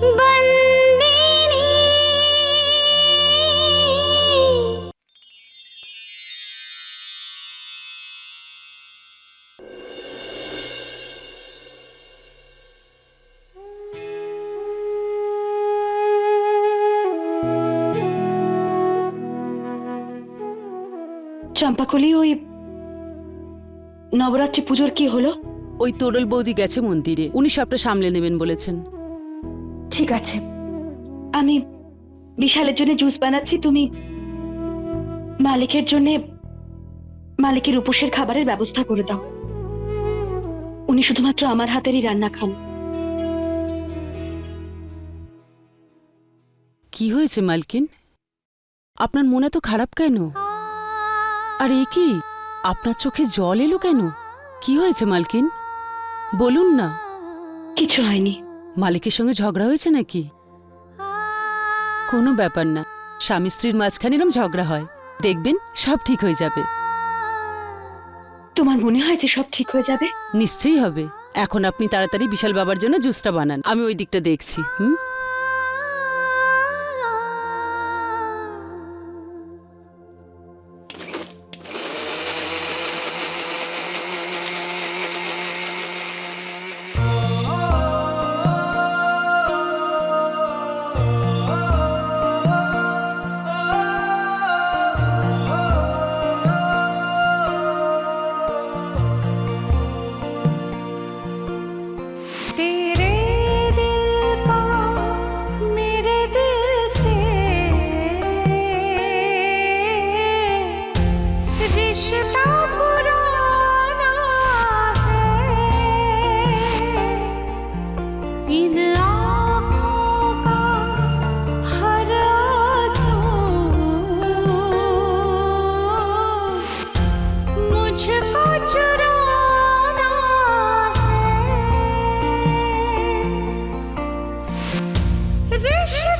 চম্পাকলি ওই নবরাত্রি পুজোর কি হলো? ওই তোরল বৌদি গেছে মন্দিরে। উনি সবটা সামলে নেবেন বলেছেন। ঠিক আছে। আমি বিশালের জন্য জুস বানাচ্ছি তুমি মালিকের জন্য মালিকের উপোসের খাবারের ব্যবস্থা করে দাও। উনি শুধুমাত্র আমার হাতেরই রান্না খান। কি হয়েছে মালকিন? আপনার মনে তো খারাপ কেন? আর এ কি? আপনার চোখে জল এলো কেন? কি হয়েছে মালকিন? বলুন না। কিছু হয়নি। মালিকের সঙ্গে ঝগড়া হয়েছে নাকি? কোনো ব্যাপার না। স্বামী স্ত্রীর মাঝখানে এরম ঝগড়া হয়। দেখবেন সব ঠিক হয়ে যাবে। তোমার মনে হয় যে সব ঠিক হয়ে যাবে? নিশ্চয়ই হবে। এখন আপনি তাড়াতাড়ি বিশাল বাবার জন্য জুসটা বানান। আমি ওই দিকটা দেখছি হুম? kardeşim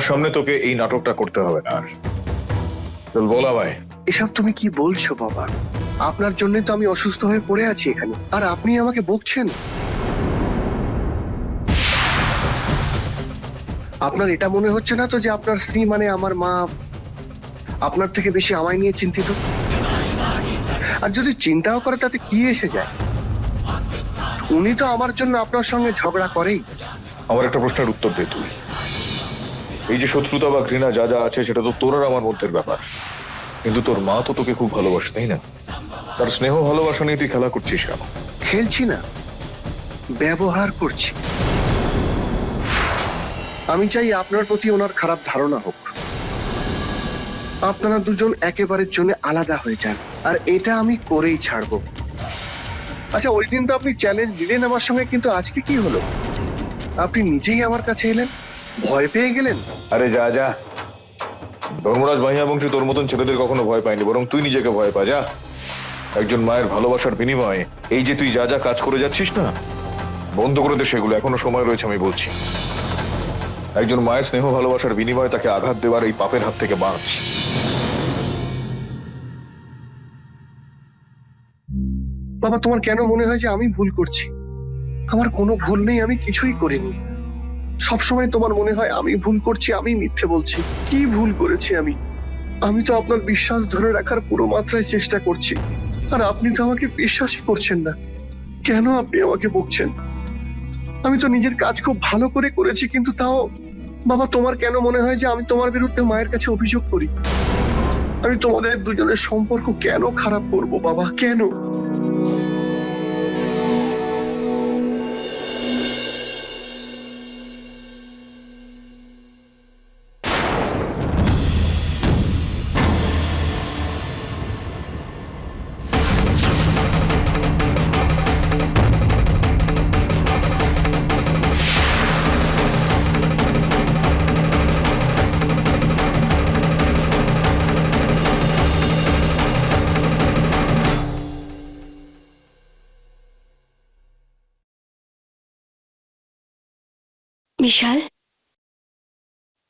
আমার সামনে তোকে এই নাটকটা করতে হবে না আর। চল বলা ভাই এসব তুমি কি বলছো বাবা? আপনার জন্য তো আমি অসুস্থ হয়ে পড়ে আছি এখানে। আর আপনি আমাকে বকছেন? আপনার এটা মনে হচ্ছে না তো যে আপনার স্ত্রী মানে আমার মা? আপনার থেকে বেশি আমায় নিয়ে চিন্তিত? আর যদি চিন্তাও করে তাতে কি এসে যায়? উনি তো আমার জন্য আপনার সঙ্গে ঝগড়া করেই। আমার একটা প্রশ্নের উত্তর দে তুই। এই যে শত্রুতা বা ঘৃণা যা যা আছে, সেটা তো তোর আর আমার মধ্যের ব্যাপার। কিন্তু তোর মা তো তোকে খুব ভালোবাসে, তাই না? তার স্নেহ ভালোবাসা নিয়ে তুই খেলা করছিস কেন? খেলছি না। ব্যবহার করছি। আমি চাই আপনার প্রতি ওনার খারাপ ধারণা হোক। আপনারা দুজন একেবারের জন্য আলাদা হয়ে যান, আর এটা আমি করেই ছাড়বো। আচ্ছা ওই দিন তো আপনি চ্যালেঞ্জ দিলেন আমার সঙ্গে, কিন্তু আজকে কি হলো? আপনি নিজেই আমার কাছে এলেন? ভয় পেয়ে গেলেন? আরে যা যা। ধর্মরাজ ভাইয়া বংশী তোর মতন ছেলেদের কখনো ভয় পায়নি বরং তুই নিজেকে ভয় পা যা। একজন মায়ের ভালোবাসার বিনিময়ে এই যে তুই যা যা কাজ করে যাচ্ছিস না বন্ধ করে দে সেগুলো এখনও সময় রয়েছে আমি বলছি। একজন মায়ের স্নেহ ভালোবাসার বিনিময়ে তাকে আঘাত দেওয়ার এই পাপের হাত থেকে বাঁচ। বাবা তোমার কেন মনে হয় যে আমি ভুল করছি? আমার কোনো ভুল নেই আমি কিছুই করিনি। সবসময় তোমার মনে হয় আমি ভুল করছি আমি মিথ্যে বলছি। কি ভুল করেছি আমি? আমি তো আপনার বিশ্বাস ধরে রাখার পুরো মাত্রায় চেষ্টা করছি। আর আপনি তো আমাকে বিশ্বাসই করছেন না। কেন আপনি আমাকে বকছেন? আমি তো নিজের কাজ খুব ভালো করে করেছি, কিন্তু তাও বাবা, তোমার কেন মনে হয় যে আমি তোমার বিরুদ্ধে মায়ের কাছে অভিযোগ করি? আমি তোমাদের দুজনের সম্পর্ক কেন খারাপ করব বাবা? কেন? বিশাল।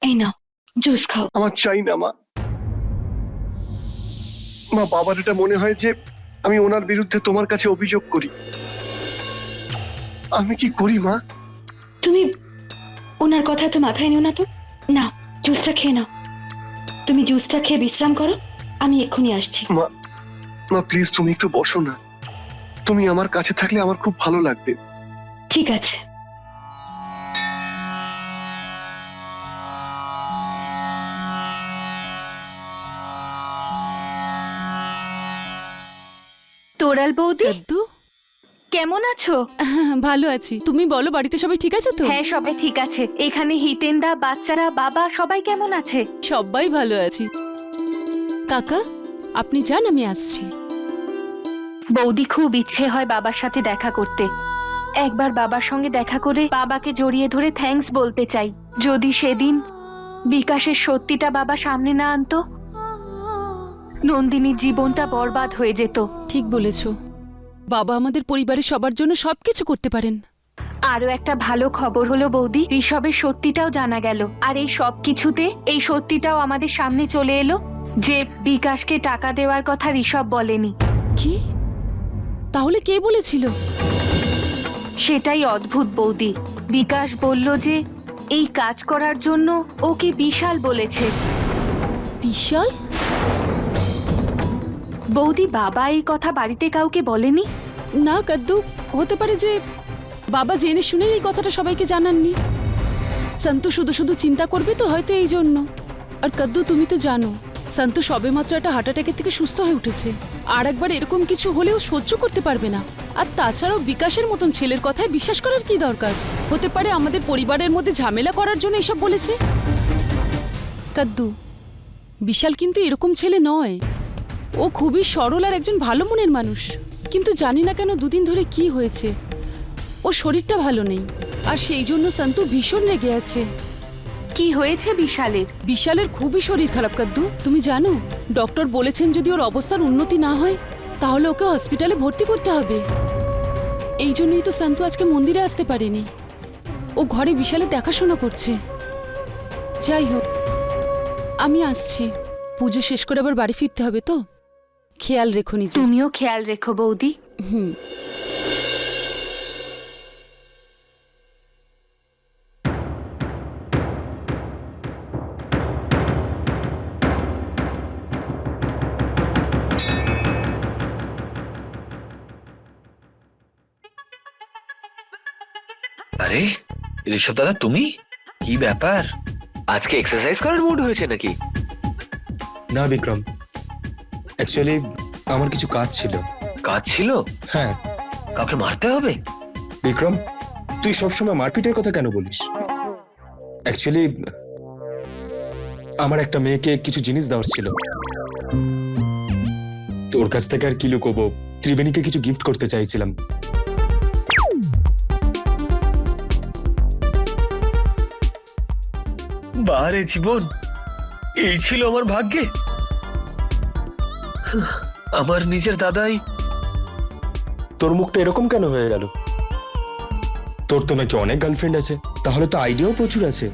এই নাও জুস খাও। আমার চাই না মা। মা বাবার এটা মনে হয় যে আমি ওনার বিরুদ্ধে তোমার কাছে অভিযোগ করি। আমি কি করি মা? তুমি ওনার কথা তো মাথায় নিও না তো। না জুসটা খেয়ে নাও। তুমি জুসটা খেয়ে বিশ্রাম করো আমি এক্ষুনি আসছি। মা মা প্লিজ তুমি একটু বসো না। তুমি আমার কাছে থাকলে আমার খুব ভালো লাগবে। ঠিক আছে। বৌদি কাদ্দু? কেমন আছো? ভালো আছি। তুমি বলো বাড়িতে সবাই ঠিক আছে তো? হ্যাঁ সবাই ঠিক আছে। এখানে হিতেন্দা বাচ্চারা বাবা সবাই কেমন আছে? সবাই ভালো আছি। কাকা আপনি যান আমি আসছি। বৌদি খুব ইচ্ছে হয় বাবার সাথে দেখা করতে। একবার বাবার সঙ্গে দেখা করে বাবাকে জড়িয়ে ধরে থ্যাঙ্কস বলতে চাই। যদি সেদিন বিকাশের সত্যিটা বাবা সামনে না আনতো নন্দিনীর জীবনটা বরবাদ হয়ে যেত। ঠিক বলেছ। বাবা আমাদের পরিবারের সবার জন্য সবকিছু করতে পারেন। আরও একটা ভালো খবর হলো বৌদি ঋষভের সত্যিটাও জানা গেল। আর এই সব কিছুতে এই সত্যিটাও আমাদের সামনে চলে এলো যে বিকাশকে টাকা দেওয়ার কথা ঋষভ বলেনি। কি? তাহলে কে বলেছিল? সেটাই অদ্ভুত বৌদি। বিকাশ বলল যে এই কাজ করার জন্য ওকে বিশাল বলেছে। বিশাল? বৌদি বাবা এই কথা বাড়িতে কাউকে বলেনি? না, কাদ্দু, হতে পারে যে বাবা জেনে শুনে এই কথাটা সবাইকে জানাননি। সন্তু শুধু শুধু চিন্তা করবে তো হয়তো এই জন্য। আর কাদ্দু, তুমি তো জানো, সন্তু সবেমাত্র একটা হার্ট অ্যাটাকের থেকে সুস্থ হয়ে উঠেছে। আর একবার এরকম কিছু হলেও সহ্য করতে পারবে না। আর তাছাড়াও বিকাশের মতন ছেলের কথায় বিশ্বাস করার কি দরকার? হতে পারে আমাদের পরিবারের মধ্যে ঝামেলা করার জন্য এসব বলেছে? কাদ্দু, বিশাল কিন্তু এরকম ছেলে নয়। ও খুবই সরল আর একজন ভালো মনের মানুষ। কিন্তু জানি না কেন দুদিন ধরে কি হয়েছে। ওর শরীরটা ভালো নেই। আর সেই জন্য সন্তু ভীষণ রেগে আছে। কি হয়েছে বিশালের? বিশালের খুবই শরীর খারাপ কাদ্দু। তুমি জানো ডক্টর বলেছেন যদি ওর অবস্থার উন্নতি না হয় তাহলে ওকে হসপিটালে ভর্তি করতে হবে। এই জন্যই তো সন্তু আজকে মন্দিরে আসতে পারেনি। ও ঘরে বিশালের দেখাশোনা করছে। যাই হোক আমি আসছি। পুজো শেষ করে আবার বাড়ি ফিরতে হবে তো? খেয়াল রেখো নিজে তুমিও খেয়াল রেখো বৌদি। হুম। আরে ঋষভ দাদা তুমি? কি ব্যাপার? আজকে এক্সারসাইজ করার মুড হয়েছে নাকি? না বিক্রম। অ্যাকচুয়ালি আমার কিছু কাজ ছিল। কাজ ছিল? হ্যাঁ। কাউকে মারতে হবে? বিক্রম তুই সবসময় মারপিটের কথা কেন বলিস? অ্যাকচুয়ালি আমার একটা মেয়েকে কিছু জিনিস দেওয়ার ছিল। তোর কাছ থেকে আর কি লুকোবো? ত্রিবেণীকে কিছু গিফট করতে চাইছিলাম। বারে জীবন এই ছিল আমার ভাগ্যে। আমার নিজের দাদাই। তোর মুখটা এরকম কেন হয়ে গেল? তোর তো নাকি অনেক গার্লফ্রেন্ড আছে। তাহলে তো আইডিয়াও প্রচুর আছে।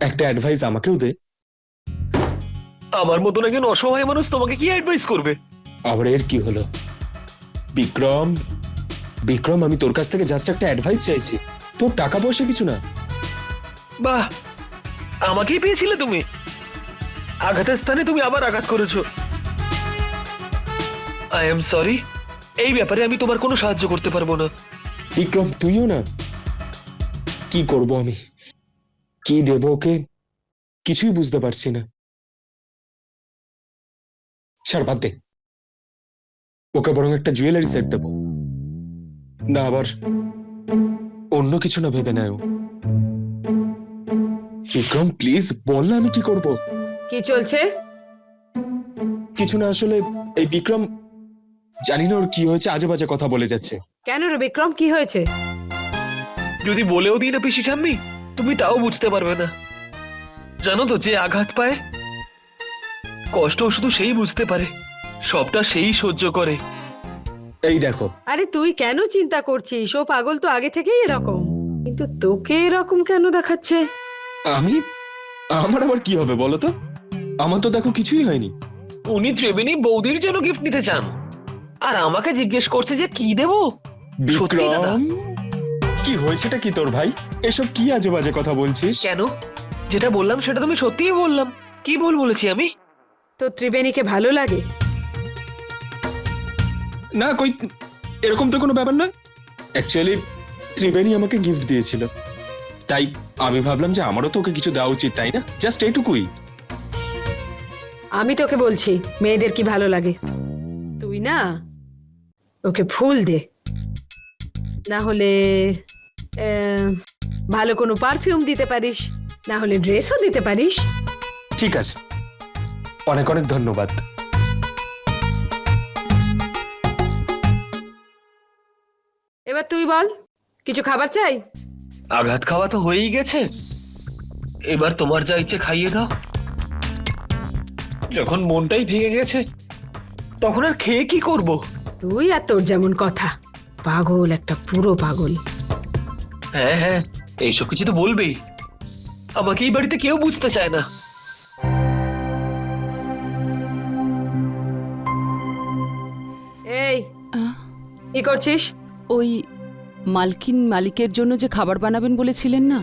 একটা অ্যাডভাইস আমাকেও দে। আমার মতন একজন অসহায় মানুষ তোমাকে কি অ্যাডভাইস করবে? আবার এর কি হলো? বিক্রম বিক্রম আমি তোর কাছ থেকে জাস্ট একটা অ্যাডভাইস চাইছি। তোর টাকা পয়সা কিছু না? বাহ! আমাকেই পেয়েছিলে তুমি। আঘাতের স্থানে তুমি আবার আঘাত করেছ। আই এম সরি এই ব্যাপারে আমি তোমার কোনো সাহায্য করতে পারব না। বিক্রম তুইও না। কি করব আমি? কি দেব ওকে? কিছুই বুঝতে পারছি না। ছাড় বাদ দে। ওকে বরং একটা জুয়েলারি সেট দেবো। না আবার অন্য কিছু না ভেবে নেয় ও। বিক্রম প্লিজ বল না আমি কি করব। কি চলছে? কিছু না আসলে এই বিক্রম জানি না ওর কি হয়েছে? আজে বাজে কথা বলে যাচ্ছে। কেন রে বিক্রম? কি হয়েছে? যদি বলেও দিই না পিসি ঠাম্মি তুমি তাও বুঝতে পারবে না। জানো তো যে আঘাত পায়? কষ্ট শুধু সেই বুঝতে পারে সবটা সেই সহ্য করে। এই দেখো। আরে তুই কেন চিন্তা করছিস? ও পাগল তো আগে থেকেই এরকম। কিন্তু তোকে এরকম কেন দেখাচ্ছে? আমি? আমার আবার কি হবে বলো তো? আমার তো দেখো কিছুই হয়নি। উনি ত্রিবেণী বৌদির জন্য গিফট নিতে চান। আর আমাকে জিজ্ঞেস করছে যে কি দেবো? সত্যি দাদা। বিক্রম কি হয়েছেটা কি তোর ভাই? এসব কি আজে বাজে কথা বলছিস? কেন? যেটা বললাম সেটা তুমি সত্যিই বললাম। কি ভুল বলেছি আমি? তো ত্রিবেণীকে ভালো লাগে? না কই এরকম তো কোনো ব্যাপার নয়। অ্যাকচুয়ালি ত্রিবেণী আমাকে গিফট দিয়েছিল। তাই আমি ভাবলাম যে আমারও তো ওকে কিছু দেওয়া উচিত তাই না? জাস্ট এইটুকুই আমি তোকে বলছি মেয়েদের কি ভালো লাগে? তুই না ওকে ফুল দে। না হলে আহ, ভালো কোনো পারফিউম দিতে পারিস না হলে ড্রেসও দিতে পারিস। ঠিক আছে। অনেক অনেক ধন্যবাদ। এবার তুই বল কিছু খাবার চাই? আঘাত খাওয়া তো হয়েই গেছে। এবার তোমার যা ইচ্ছে খাইয়ে দাও। যখন মনটাই ভেঙে গেছে তখন আর খেয়ে কি করব? তুই আর তোর যেমন কথা। পাগল একটা পুরো পাগল। হ্যাঁ হ্যাঁ এইসব কিছু তো বলবেই। আমাকে এই বাড়িতে কেউ বুঝতে চায় না। এই কি করছিস? ওই মালকিন মালিকের জন্য যে খাবার বানাবেন বলেছিলেন না?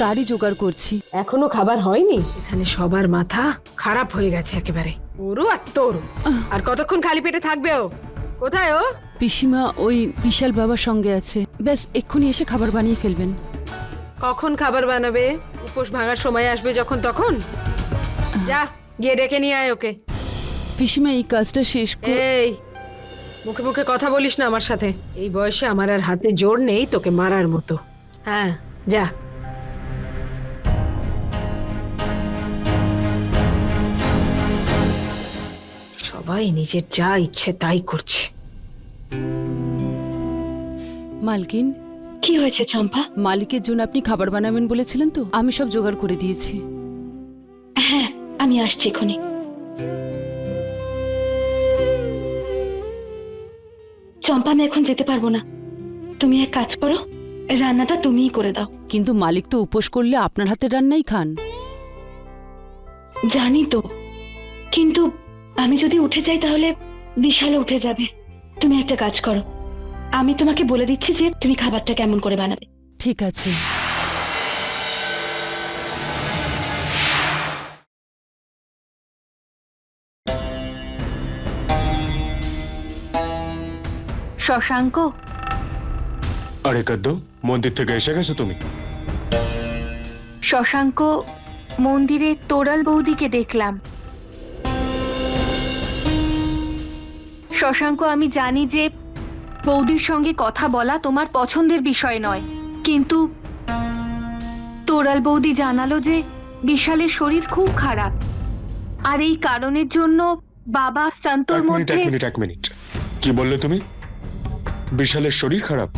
তারই জোগাড় করছি। এখনও খাবার হয়নি? এখানে সবার মাথা খারাপ হয়ে গেছে একেবারে। ওরও আর তোরও আর কতক্ষণ খালি পেটে থাকবে ও? কোথায় ও? পিসিমা ওই বিশাল বাবার সঙ্গে আছে। ব্যাস এক্ষুনি এসে খাবার বানিয়ে ফেলবেন। কখন খাবার বানাবে? উপোস ভাঙার সময় আসবে যখন তখন? যা গিয়ে ডেকে নিয়ে আয় ওকে। পিসিমা এই কাজটা শেষ করে এই মুখে মুখে কথা বলিস না আমার সাথে। এই বয়সে আমার আর হাতে জোর নেই তোকে মারার মতো। হ্যাঁ। যা। সবাই নিজের যা ইচ্ছে তাই করছে। মালকিন? কি হয়েছে চম্পা? মালিকের জন্য আপনি খাবার বানাবেন বলেছিলেন তো? আমি সব জোগাড় করে দিয়েছি। হ্যাঁ আমি আসছি এখনই চম্পা আমি এখন যেতে পারব না। তুমি এক কাজ করো রান্নাটা তুমিই করে দাও। কিন্তু মালিক তো উপোস করলে আপনার হাতের রান্নাই খান। জানি তো কিন্তু আমি যদি উঠে যাই তাহলে বিশাল উঠে যাবে। তুমি একটা কাজ করো। আমি তোমাকে বলে দিচ্ছি যে তুমি খাবারটা কেমন করে বানাবে। ঠিক আছে। শশাঙ্ক? আরে কদ্দ মন্দির থেকে এসে গেছো তুমি? শশাঙ্ক মন্দিরে তোরাল বৌদিকে দেখলাম। শশাঙ্ক আমি জানি যে বৌদির সঙ্গে কথা বলা তোমার পছন্দের বিষয় নয়। কিন্তু তোরাল বৌদি জানালো যে বিশালের শরীর খুব খারাপ। আর এই কারণের জন্য বাবা এক মিনিট মধ্যে মিনিট এক মিনিট। কি বললে তুমি? বিশালের শরীর খারাপ?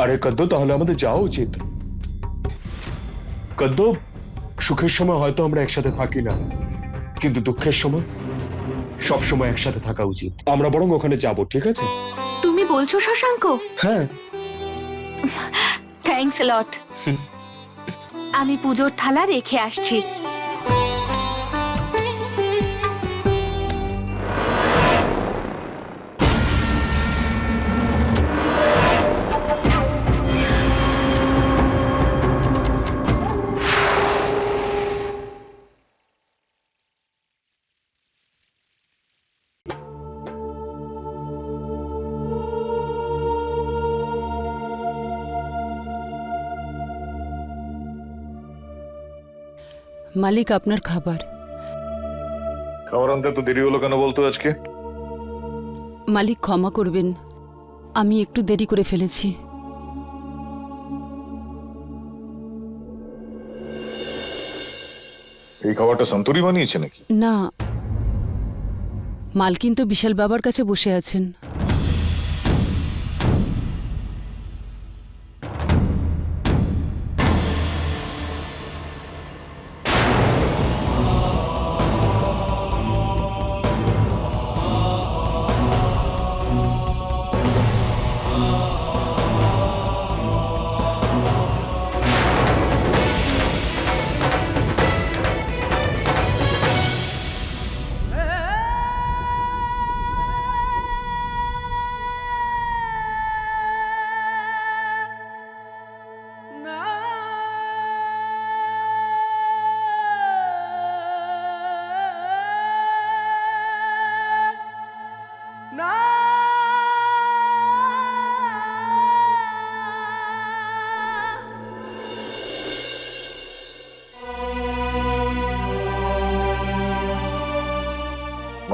আরে কদ্দ তাহলে আমাদের যাওয়া উচিত। কদ্দ সুখের সময় হয়তো আমরা একসাথে থাকি না কিন্তু দুঃখের সময় সব সময় একসাথে থাকা উচিত। আমরা বরং ওখানে যাব ঠিক আছে? তুমি বলছো শশাঙ্ক? হ্যাঁ। থ্যাঙ্কস লট আমি পুজোর থালা রেখে আসছি। মালিক আপনার খাবার। খাবার আনতে তো দেরি হলো কেন বলতো আজকে? মালিক ক্ষমা করবেন আমি একটু দেরি করে ফেলেছি। এই খাবারটা সন্তরি বানিয়েছে নাকি? না মালকিন তো বিশাল বাবার কাছে বসে আছেন।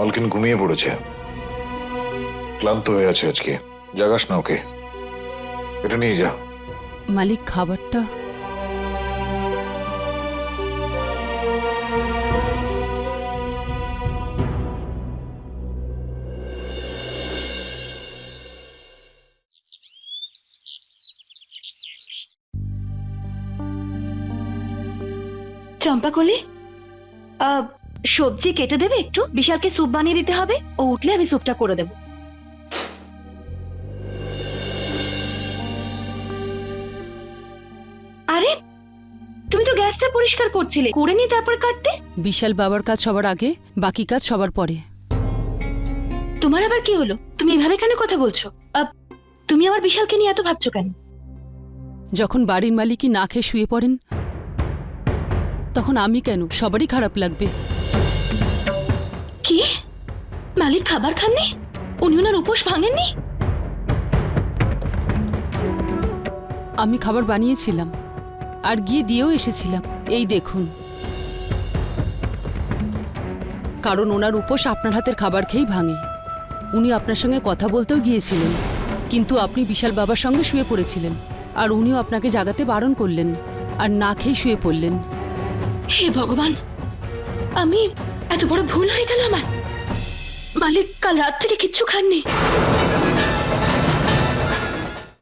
মালকিন ঘুমিয়ে পড়েছে। ক্লান্ত হয়ে আছে আজকে। জাগাস না ওকে। এটা নিয়ে যা। মালিক খাবারটা? চম্পা কলি? সবজি কেটে দেবে একটু? বিশালকে স্যুপ বানিয়ে দিতে হবে। ও উঠলে আমি স্যুপটা করে দেবো। আরে তুমি তো গ্যাসটা পরিষ্কার করছিলে। করে নি তারপর কাটতে। বিশাল বাবার কাজ সবার আগে বাকি কাজ সবার পরে। তোমার আবার কি হলো? তুমি এভাবে কেন কথা বলছো? আহ, তুমি আমার বিশালকে নিয়ে এত ভাবছ কেন? যখন বাড়ির মালিকই না খেয়ে শুয়ে পড়েন তখন আমি কেন? সবারই খারাপ লাগবে। কি? মালিক খাবার খাননি? উনি ওনার উপোস ভাঙেননি? আমি খাবার বানিয়েছিলাম আর গিয়ে দিয়েও এসেছিলাম। এই দেখুন। কারণ ওনার উপোস আপনার হাতের খাবার খেয়েই ভাঙে। উনি আপনার সঙ্গে কথা বলতেও গিয়েছিলেন কিন্তু আপনি বিশাল বাবার সঙ্গে শুয়ে পড়েছিলেন আর উনিও আপনাকে জাগাতে বারণ করলেন আর না খেয়ে শুয়ে পড়লেন। হে ভগবান আমি এত বড় ভুল হয়ে গেল আমার। মালিক কাল রাত থেকে কিচ্ছু খাননি।